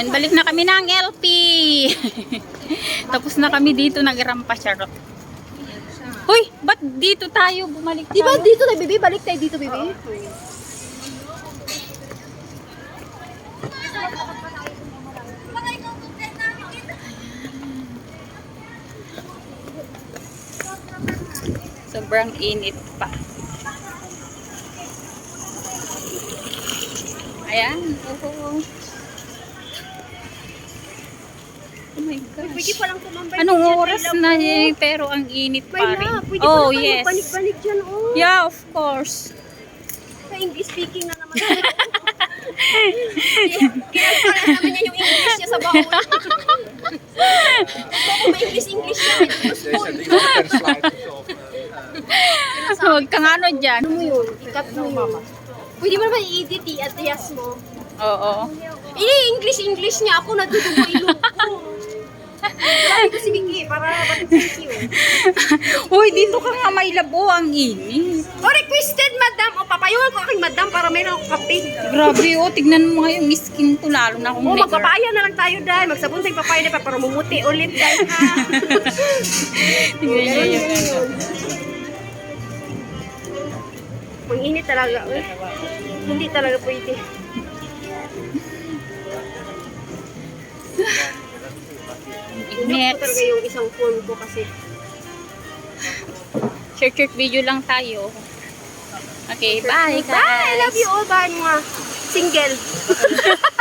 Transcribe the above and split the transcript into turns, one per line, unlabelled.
Ayan, balik na kami ng LP. Tapos na kami dito nagrampa charot. Hoy, ba't dito tayo bumalik
Di ba
tayo?
dito tayo, baby? Balik tayo dito, baby.
Sobrang init pa. Ayan. Oh, oh my gosh.
Pwede pa lang tumambay.
Anong oras na eh, pero ang init pa rin.
na, pwede
Oh,
pa lang
yes.
balik-balik dyan, oh.
Yeah, of course.
Sa English speaking na naman. Ginagawa naman niya yung English niya sa baon. English-English siya, ito
There's a water slide of uh,
Huwag kang ano dyan.
Ano mo yun? Ikat mo yun. Pwede mo naman i-edit, i-adjust mo.
Oo.
Ini English-English niya ako, natutubo ilong ko. Si Vicky, para mag-thank you.
Uy, dito ka nga may labo ang init.
O, requested, madam. O, papayungan ko aking madam para mayroon akong kape.
Grabe oh, tignan mo nga yung skin ko lalo na kung
O,
may
magpapaya na lang tayo dahil. Magsabon tayong papaya na pa para mumuti ulit dahil ha.
Tignan niyo yung ano.
Ang init talaga. Eh. Hindi talaga pwede.
Next.
ko talaga yung isang phone ko kasi.
Short short video lang tayo. Okay, bye guys.
Bye! I love you all. Bye mga single.